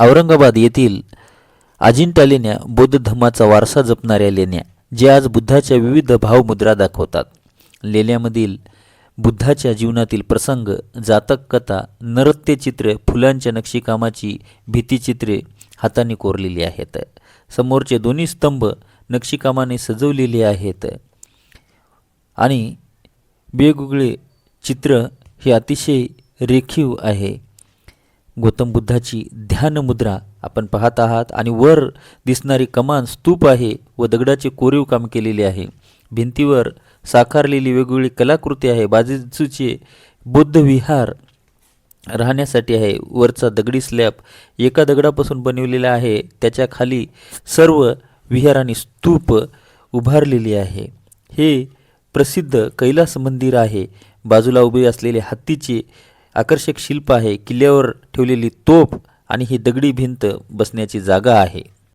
औरंगाबाद येथील अजिंठा लेण्या बौद्ध धर्माचा वारसा जपणाऱ्या लेण्या जे आज बुद्धाच्या विविध भावमुद्रा दाखवतात. लेण्यामधील बुद्धाच्या जीवनातील प्रसंग जातक कथा नृत्यचित्रे फुलांच्या नक्षीकामाची भीतीचित्रे हाताने कोरलेली आहेत. समोरचे दोन्ही स्तंभ नक्षीकामाने सजवलेले आहेत. आणि वेगवेगळे चित्र हे अतिशय रेखीव आहे. गौतम बुद्धाची ध्यान मुद्रा आपण पाहत आहात. आणि वर दिसणारी कमान स्तूप आहे व दगडाचे कोरीव काम केलेले आहे. भिंतीवर साकारलेली वेगवेगळी कलाकृती आहे. बाजूचे बुद्ध विहार राहण्यासाठी आहे. वरचा दगडी स्लॅब एका दगडापासून बनवलेला आहे. त्याच्याखाली सर्व विहार आणि स्तूप उभारलेली आहे. हे प्रसिद्ध कैलास मंदिर आहे. बाजूला उभे असलेले हत्तीचे आकर्षक शिल्प आहे किल्ल्यावर ठेवलेली तोफ आणि ही दगडी भिंत बसण्याची जागा आहे.